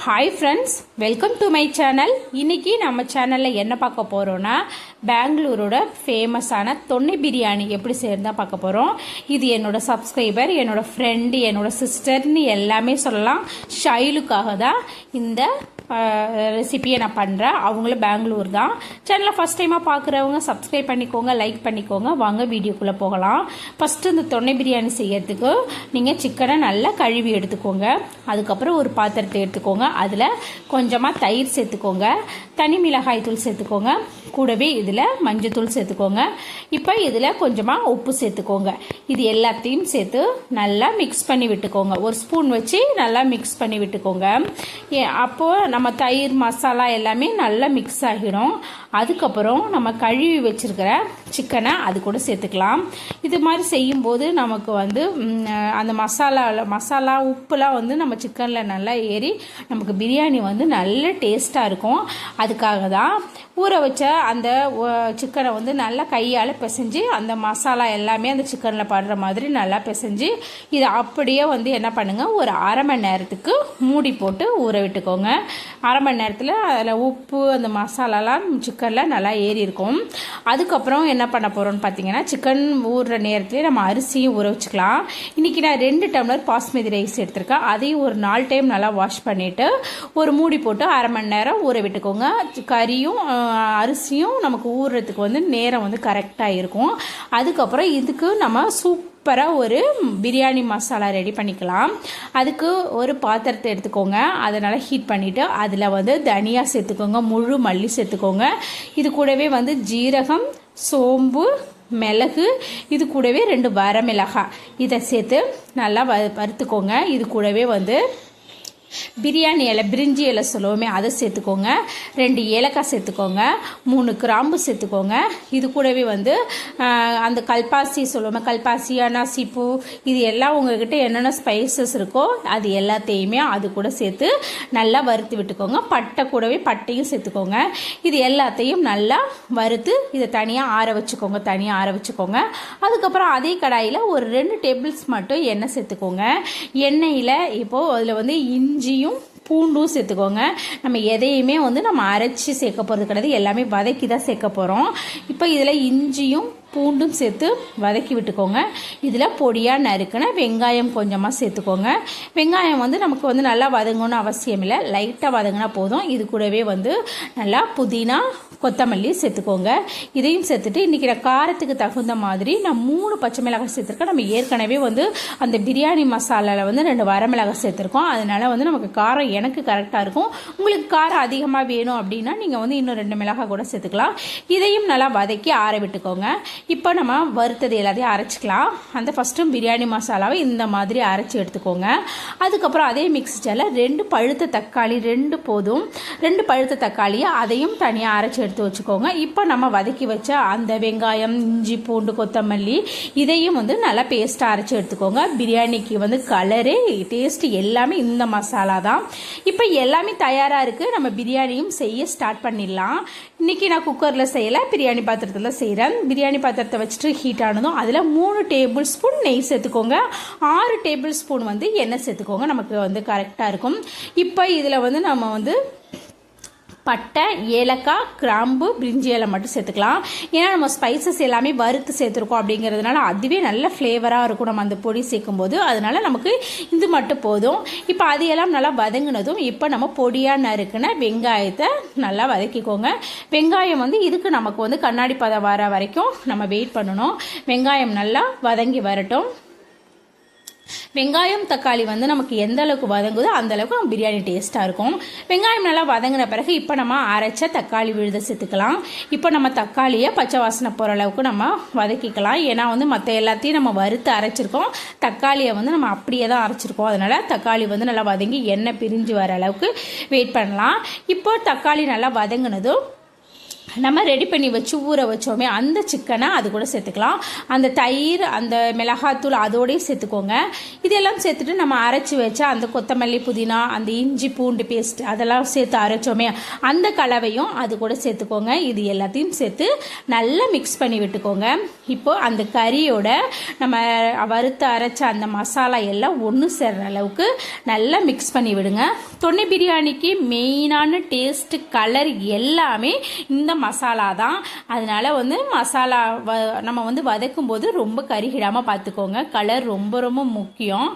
Hi friends welcome to my channel இன்றைக்கி நம்ம சேனலில் என்ன பார்க்க போகிறோன்னா பெங்களூரோட ஃபேமஸான தொன்னை பிரியாணி எப்படி சேர்ந்தால் பார்க்க போகிறோம் இது என்னோடய சப்ஸ்கிரைபர் என்னோடய ஃப்ரெண்டு என்னோட சிஸ்டர்னு எல்லாமே சொல்லலாம். ஷைலுக்காக தான் இந்த ரெசிபியை நான் பண்ணுறேன் அவங்களும் பெங்களூர் தான். சேனலை ஃபஸ்ட் டைமாக பார்க்குறவங்க சப்ஸ்கிரைப் பண்ணிக்கோங்க லைக் பண்ணிக்கோங்க. வாங்க வீடியோக்குள்ளே போகலாம். ஃபஸ்ட்டு இந்த தொன்னை பிரியாணி செய்யறதுக்கு நீங்கள் சிக்கனை நல்லா கழுவி எடுத்துக்கோங்க. அதுக்கப்புறம் ஒரு பாத்திரத்தை எடுத்துக்கோங்க. அதில் கொஞ்சமாக தயிர் சேர்த்துக்கோங்க. தனி மிளகாய் தூள் சேர்த்துக்கோங்க. கூடவே இதில் மஞ்சத்தூள் சேர்த்துக்கோங்க. இப்போ இதில் கொஞ்சமாக உப்பு சேர்த்துக்கோங்க. இது எல்லாத்தையும் சேர்த்து நல்லா மிக்ஸ் பண்ணி விட்டுக்கோங்க. ஒரு ஸ்பூன் வச்சு நல்லா மிக்ஸ் பண்ணி விட்டுக்கோங்க. அப்போது அப்போ நம்ம தயிர் மசாலா எல்லாமே நல்லா மிக்ஸ் ஆகிடும். அதுக்கப்புறம் நம்ம கழுவி வச்சுருக்கிற சிக்கனை அது கூட சேர்த்துக்கலாம். இது மாதிரி செய்யும்போது நமக்கு வந்து அந்த மசாலாவில் மசாலா உப்புலாம் வந்து நம்ம சிக்கனில் நல்லா ஏறி நமக்கு பிரியாணி வந்து நல்ல டேஸ்ட்டாக இருக்கும். அதுக்காக தான் ஊற வச்ச அந்த சிக்கனை வந்து நல்லா கையால் பிசைஞ்சு அந்த மசாலா எல்லாமே அந்த சிக்கனில் படுற மாதிரி நல்லா பிசைஞ்சு இதை அப்படியே வந்து என்ன பண்ணுங்கள் ஒரு அரை மணி நேரத்துக்கு மூடி போட்டு ஊற விட்டுக்கோங்க. அரை மணி நேரத்தில் அதில் உப்பு அந்த மசாலாலாம் சிக்கனில் நல்லா ஏறி இருக்கும். அதுக்கப்புறம் என்ன பண்ண போகிறோம்னு பார்த்தீங்கன்னா சிக்கன் ஊறுற நேரத்துலேயே நம்ம அரிசியும் ஊற வச்சுக்கலாம். இன்றைக்கி நான் ரெண்டு டம்ளர் பாஸ்மதி ரைஸ் எடுத்திருக்கேன். அதையும் ஒரு நாலு டைம் நல்லா வாஷ் பண்ணிவிட்டு ஒரு மூடி போட்டு அரை மணி நேரம் ஊற விட்டுக்கோங்க. கறியும் அரிசியும் நமக்கு ஊறுறதுக்கு வந்து நேரம் வந்து கரெக்டாக இருக்கும். அதுக்கப்புறம் இதுக்கு நம்ம சூப் சூப்பராக ஒரு பிரியாணி மசாலா ரெடி பண்ணிக்கலாம். அதுக்கு ஒரு பாத்திரத்தை எடுத்துக்கோங்க. அதை நல்லா ஹீட் பண்ணிவிட்டு அதில் வந்து தனியா சேர்த்துக்கோங்க. முழு மல்லி சேர்த்துக்கோங்க. இது கூடவே வந்து ஜீரகம் சோம்பு மிளகு இது கூடவே ரெண்டு வரமிளகாய் இதை சேர்த்து நல்லா வ வறுத்துக்கோங்க. இது கூடவே வந்து பிரியாணி இலை பிரிஞ்சி இலை சொல்லுவோமே அதை சேர்த்துக்கோங்க. ரெண்டு ஏலக்காய் சேர்த்துக்கோங்க. மூணு கிராம்பு சேர்த்துக்கோங்க. இது கூடவே வந்து அந்த கல்பாசி சொல்லுவோமே கல்பாசி அனாசி பூ இது எல்லாம் உங்ககிட்ட என்னென்ன ஸ்பைசஸ் இருக்கோ அது எல்லாத்தையுமே அது கூட சேர்த்து நல்லா வறுத்து விட்டுக்கோங்க. பட்டை கூடவே பட்டையும் சேர்த்துக்கோங்க. இது எல்லாத்தையும் நல்லா வறுத்து இதை தனியாக ஆற வச்சுக்கோங்க தனியாக ஆற வச்சுக்கோங்க. அதுக்கப்புறம் அதே கடாயில் ஒரு ரெண்டு டேபிள்ஸ் மட்டும் எண்ணெய் சேர்த்துக்கோங்க. எண்ணெயில் இப்போது அதில் வந்து இஞ்சியும் பூண்டும் சேர்த்துக்கோங்க. நம்ம எதையுமே வந்து நம்ம அரைச்சி சேர்க்க போகிறது கிடையாது. எல்லாமே வதக்கி தான் சேர்க்க போகிறோம் இப்போ இதில் இஞ்சியும் பூண்டும் சேர்த்து வதக்கி விட்டுக்கோங்க. இதில் பொடியாக நறுக்கின வெங்காயம் கொஞ்சமாக சேர்த்துக்கோங்க. வெங்காயம் வந்து நமக்கு வந்து நல்லா வதங்கணும்னு அவசியம் இல்லை. லைட்டாக வதங்கினா போதும். இது கூடவே வந்து நல்லா புதினா கொத்தமல்லி சேர்த்துக்கோங்க. இதையும் சேர்த்துட்டு இன்றைக்கி நான் காரத்துக்கு தகுந்த மாதிரி நான் மூணு பச்சை மிளகாய் சேர்த்துருக்கேன். நம்ம ஏற்கனவே வந்து அந்த பிரியாணி மசாலாவில் வந்து ரெண்டு வரமிளகாய் சேர்த்துருக்கோம். அதனால் வந்து நமக்கு காரம் எனக்கு கரெக்டாக இருக்கும். உங்களுக்கு காரம் அதிகமாக வேணும் அப்படின்னா நீங்கள் வந்து இன்னும் ரெண்டு மிளகாய் கூட சேர்த்துக்கலாம். இதையும் நல்லா வதக்கி ஆற விட்டுக்கோங்க. இப்போ நம்ம வறுத்தது எல்லாத்தையும் அரைச்சிக்கலாம். அந்த ஃபஸ்ட்டும் பிரியாணி மசாலாவை இந்த மாதிரி அரைச்சி எடுத்துக்கோங்க. அதுக்கப்புறம் அதே மிக்ஸி ஜாரில் ரெண்டு பழுத்த தக்காளி ரெண்டு போதும். ரெண்டு பழுத்த தக்காளியை அதையும் தனியாக அரைச்சி எடுத்து வச்சுக்கோங்க. இப்போ நம்ம வதக்கி வச்ச அந்த வெங்காயம் இஞ்சி பூண்டு கொத்தமல்லி இதையும் வந்து நல்லா பேஸ்ட்டாக அரைச்சி எடுத்துக்கோங்க. பிரியாணிக்கு வந்து கலரு டேஸ்ட் எல்லாமே இந்த மசாலா தான். இப்போ எல்லாமே தயாராக இருக்குது நம்ம பிரியாணியும் செய்ய ஸ்டார்ட் பண்ணிடலாம். இன்றைக்கி நான் குக்கரில் செய்யலை பிரியாணி பாத்திரத்தில் செய்கிறேன் பிரியாணி பாத்திரத்தை வச்சுட்டு ஹீட் ஆனதும் அதில் மூணு டேபிள் ஸ்பூன் நெய் சேர்த்துக்கோங்க. ஆறு டேபிள் ஸ்பூன் வந்து எண்ணெய் சேர்த்துக்கோங்க. நமக்கு வந்து கரெக்டாக இருக்கும். இப்போ இதில் வந்து நம்ம வந்து பட்டை ஏலக்காய் கிராம்பு பிரிஞ்சி இலை மட்டும் சேர்த்துக்கலாம். ஏன்னா நம்ம ஸ்பைசஸ் எல்லாமே வறுத்து சேர்த்துருக்கோம் அப்படிங்கிறதுனால அதுவே நல்ல ஃப்ளேவராக இருக்கும். நம்ம அந்த பொடி சேர்க்கும்போது. அதனால் நமக்கு இது மட்டும் போதும். இப்போ அதையெல்லாம் நல்லா வதங்கினதும் இப்போ நம்ம பொடியாக நறுக்கின வெங்காயத்தை நல்லா வதக்கிக்கோங்க. வெங்காயம் வந்து இதுக்கு நமக்கு வந்து கண்ணாடி பதம் வர வரைக்கும் நம்ம வெயிட் பண்ணணும். வெங்காயம் நல்லா வதங்கி வரட்டும். வெங்காயம் தக்காளி வந்து நமக்கு எந்த அளவுக்கு வதங்குதோ அந்த அளவுக்கு நம்ம பிரியாணி டேஸ்ட்டாக இருக்கும். வெங்காயம் நல்லா வதங்கின பிறகு இப்போ நம்ம அரைச்ச தக்காளி விழுத சேர்த்துக்கலாம். இப்போ நம்ம தக்காளியை பச்சை வாசனை போகிற அளவுக்கு நம்ம வதக்கிக்கலாம். ஏன்னா வந்து மற்ற எல்லாத்தையும் நம்ம வறுத்து அரைச்சிருக்கோம். தக்காளியை வந்து நம்ம அப்படியே தான் அரைச்சிருக்கோம். அதனால் தக்காளி வந்து நல்லா வதங்கி எண்ணெய் பிரிஞ்சு வர அளவுக்கு வெயிட் பண்ணலாம். இப்போ தக்காளி நல்லா வதங்கினதும் நம்ம ரெடி பண்ணி வச்சு ஊற வச்சோமே அந்த சிக்கனை அது கூட சேர்த்துக்கலாம். அந்த தயிர் அந்த மிளகாத்தூள் அதோடய சேர்த்துக்கோங்க. இதெல்லாம் சேர்த்துட்டு நம்ம அரைச்சி வச்சா அந்த கொத்தமல்லி புதினா அந்த இஞ்சி பூண்டு பேஸ்ட் அதெல்லாம் சேர்த்து அரைச்சோமே அந்த கலவையும் அது கூட சேர்த்துக்கோங்க. இது எல்லாத்தையும் சேர்த்து நல்லா மிக்ஸ் பண்ணி விட்டுக்கோங்க. இப்போ அந்த கறியோட நம்ம வறுத்து அரைச்ச அந்த மசாலா எல்லாம் ஒன்று சேர்ற அளவுக்கு நல்லா மிக்ஸ் பண்ணி விடுங்க. தொன்னை பிரியாணிக்கு மெயினான டேஸ்ட் கலர் எல்லாமே இந்த மசாலா தான். அதனால வந்து மசாலா வ நம்ம வந்து வதக்கும் போது ரொம்ப கருகிடாமல் பார்த்துக்கோங்க கலர் ரொம்ப ரொம்ப முக்கியம்.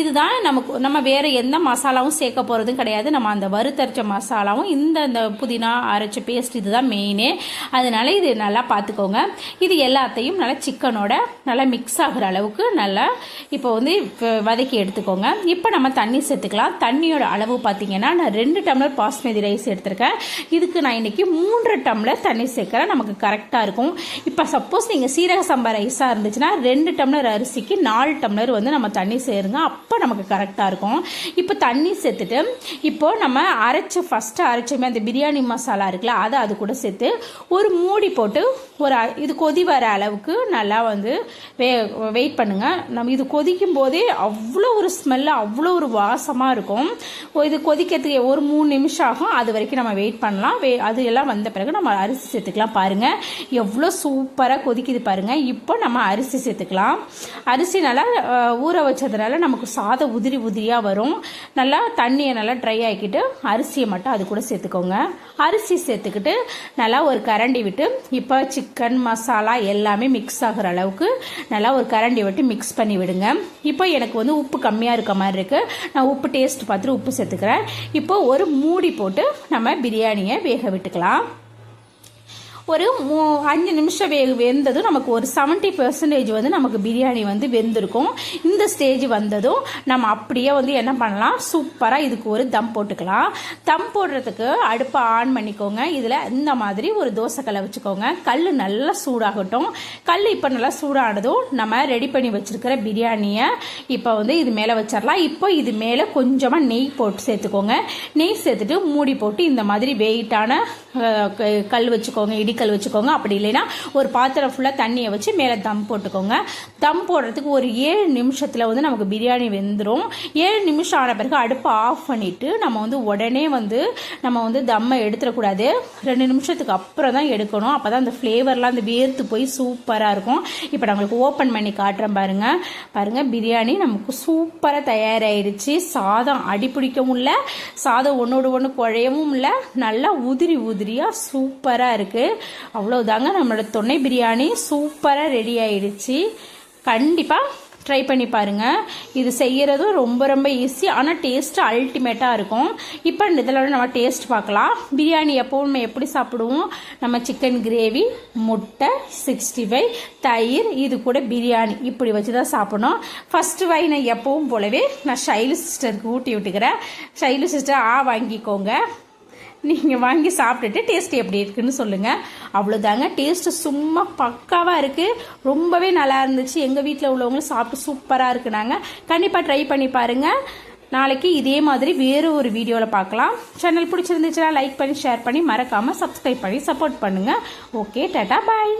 இதுதான் நமக்கு நம்ம வேறு எந்த மசாலாவும் சேர்க்க போகிறதும் கிடையாது. நம்ம அந்த வறுத்தரைச்ச மசாலாவும் இந்த இந்த புதினா அரைச்ச பேஸ்ட் இதுதான் மெயினே அதனால இது நல்லா பார்த்துக்கோங்க இது எல்லாத்தையும் நல்லா சிக்கனோட நல்லா மிக்ஸ் ஆகிற அளவுக்கு நல்லா இப்போ வந்து வதக்கி எடுத்துக்கோங்க. இப்போ நம்ம தண்ணி சேர்த்துக்கலாம். தண்ணியோட அளவு பார்த்தீங்கன்னா நான் ரெண்டு டம்ளர் பாஸ்மதி ரைஸ் எடுத்திருக்கேன். இதுக்கு நான் இன்னைக்கு மூன்று டம்ளர் டம்ளர் தண்ணி சேர்க்குற நமக்கு கரெக்டாக இருக்கும். இப்போ சப்போஸ் நீங்கள் சீரக சம்பா ரைஸாக இருந்துச்சுன்னா ரெண்டு டம்ளர் அரிசிக்கு நாலு டம்ளர் வந்து நம்ம தண்ணி சேருங்க. அப்போ நமக்கு கரெக்டாக இருக்கும். இப்போ தண்ணி சேர்த்துட்டு இப்போ நம்ம அரைச்சி ஃபஸ்ட்டு அரைச்சோமே அந்த பிரியாணி மசாலா இருக்குல்ல அதை அது கூட சேர்த்து ஒரு மூடி போட்டு ஒரு இது கொதி வர அளவுக்கு நல்லா வந்து வே வெயிட் பண்ணுங்கள் நம்ம இது கொதிக்கும் போதே அவ்வளோ ஒரு ஸ்மெல்லு அவ்வளோ ஒரு வாசமாக இருக்கும். இது கொதிக்கிறதுக்கு ஒரு மூணு நிமிஷம் ஆகும். அது வரைக்கும் நம்ம வெயிட் பண்ணலாம். வே அது எல்லாம் வந்த பிறகு நம்ம அரிசி சேர்த்துக்கலாம் பாருங்கள் எவ்வளோ சூப்பராக கொதிக்குது பாருங்கள் இப்போ நம்ம அரிசி சேர்த்துக்கலாம். அரிசி நல்லா ஊற வச்சதுனால நமக்கு சாதம் உதிரி உதிரியாக வரும். நல்லா தண்ணியை நல்லா ட்ரை ஆக்கிட்டு அரிசியை மட்டும் அது கூட சேர்த்துக்கோங்க. அரிசி சேர்த்துக்கிட்டு நல்லா ஒரு கரண்டி விட்டு இப்போ சிக்கன் மசாலா எல்லாமே மிக்ஸ் ஆகிற அளவுக்கு நல்லா ஒரு கரண்டி விட்டு மிக்ஸ் பண்ணி விடுங்க. இப்போ எனக்கு வந்து உப்பு கம்மியாக இருக்க மாதிரி இருக்குது நான் உப்பு டேஸ்ட் பார்த்துட்டு உப்பு சேர்த்துக்கிறேன். இப்போ ஒரு மூடி போட்டு நம்ம பிரியாணியை வேக விட்டுக்கலாம். ஒரு மூ அஞ்சு நிமிஷம் வே வெந்ததும் நமக்கு ஒரு செவன்ட்டி பர்சன்டேஜ் வந்து நமக்கு பிரியாணி வந்து வெந்திருக்கும். இந்த ஸ்டேஜ் வந்ததும் நம்ம அப்படியே வந்து என்ன பண்ணலாம்? சூப்பராக இதுக்கு ஒரு தம் போட்டுக்கலாம். தம் போடுறதுக்கு அடுப்பை ஆன் பண்ணிக்கோங்க. இதில் இந்த மாதிரி ஒரு தோசைக்கல்லை வச்சுக்கோங்க. கல் நல்லா சூடாகட்டும். கல் இப்போ நல்லா சூடானதும் நம்ம ரெடி பண்ணி வச்சுருக்கிற பிரியாணியை இப்போ வந்து இது மேலே வச்சிடலாம் இப்போ இது மேலே கொஞ்சமாக நெய் போட்டு சேர்த்துக்கோங்க. நெய் சேர்த்துட்டு மூடி போட்டு இந்த மாதிரி வெயிட்டான கல் வச்சுக்கோங்க. இடி கல் வச்சுக்கோங்க. அப்படி இல்லைன்னா ஒரு பாத்திரம் ஃபுல்லாக தண்ணியை வச்சு மேலே தம் போட்டுக்கோங்க. தம் போடுறதுக்கு ஒரு ஏழு நிமிஷத்தில் வந்து நமக்கு பிரியாணி வெந்துடும் ஏழு நிமிஷம் ஆன பிறகு அடுப்பை ஆஃப் பண்ணிவிட்டு நம்ம வந்து உடனே வந்து நம்ம வந்து தம்மை எடுத்துடக்கூடாது. ரெண்டு நிமிஷத்துக்கு அப்புறம் தான் எடுக்கணும். அப்போ தான் அந்த ஃப்ளேவர்லாம் அந்த வேர்த்து போய் சூப்பராக இருக்கும். இப்போ நம்மளுக்கு ஓப்பன் பண்ணி காட்டுறேன் பாருங்கள் பாருங்கள் பிரியாணி நமக்கு சூப்பராக தயாராகிடுச்சு சாதம் அடிப்பிடிக்கவும் இல்லை. சாதம் ஒன்றோடு ஒன்று குழையவும் இல்லை. நல்லா உதிரி உதிரியாக சூப்பராக இருக்குது அவ்வளோதாங்க நம்மளோட தொன்னை பிரியாணி சூப்பராக ரெடி ஆயிடுச்சு. கண்டிப்பாக ட்ரை பண்ணி பாருங்கள் இது செய்கிறதும் ரொம்ப ரொம்ப ஈஸி ஆனால் டேஸ்ட்டு அல்டிமேட்டாக இருக்கும். இப்போ இதில் நம்ம டேஸ்ட் பார்க்கலாம். பிரியாணி எப்போவுமே எப்படி சாப்பிடுவோம்? நம்ம சிக்கன் கிரேவி முட்டை சிக்ஸ்டி ஃபைவ் தயிர் இது கூட பிரியாணி. இப்படி வச்சு தான் சாப்பிடணும். ஃபஸ்ட்டு வாய் நான் எப்பவும் போலவே நான் ஷைலு சிஸ்டருக்கு ஊட்டி விட்டுக்கிறேன். ஷைலு சிஸ்டர் ஆ வாங்கிக்கோங்க. நீங்கள் வாங்கி சாப்பிட்டுட்டு டேஸ்ட் எப்படி இருக்குன்னு சொல்லுங்கள் அவ்வளோதாங்க டேஸ்ட்டு சும்மா பக்காவாக இருக்குது ரொம்பவே நல்லா இருந்துச்சு. எங்கள் வீட்டில் உள்ளவங்களும் சாப்பிட்டு சூப்பராக இருக்குனாங்க. கண்டிப்பாக ட்ரை பண்ணி பாருங்கள் நாளைக்கு இதே மாதிரி வேறு ஒரு வீடியோவில் பார்க்கலாம். சேனல் பிடிச்சிருந்துச்சுன்னா லைக் பண்ணி ஷேர் பண்ணி மறக்காமல் சப்ஸ்கிரைப் பண்ணி சப்போர்ட் பண்ணுங்கள் ஓகே டாட்டா பாய்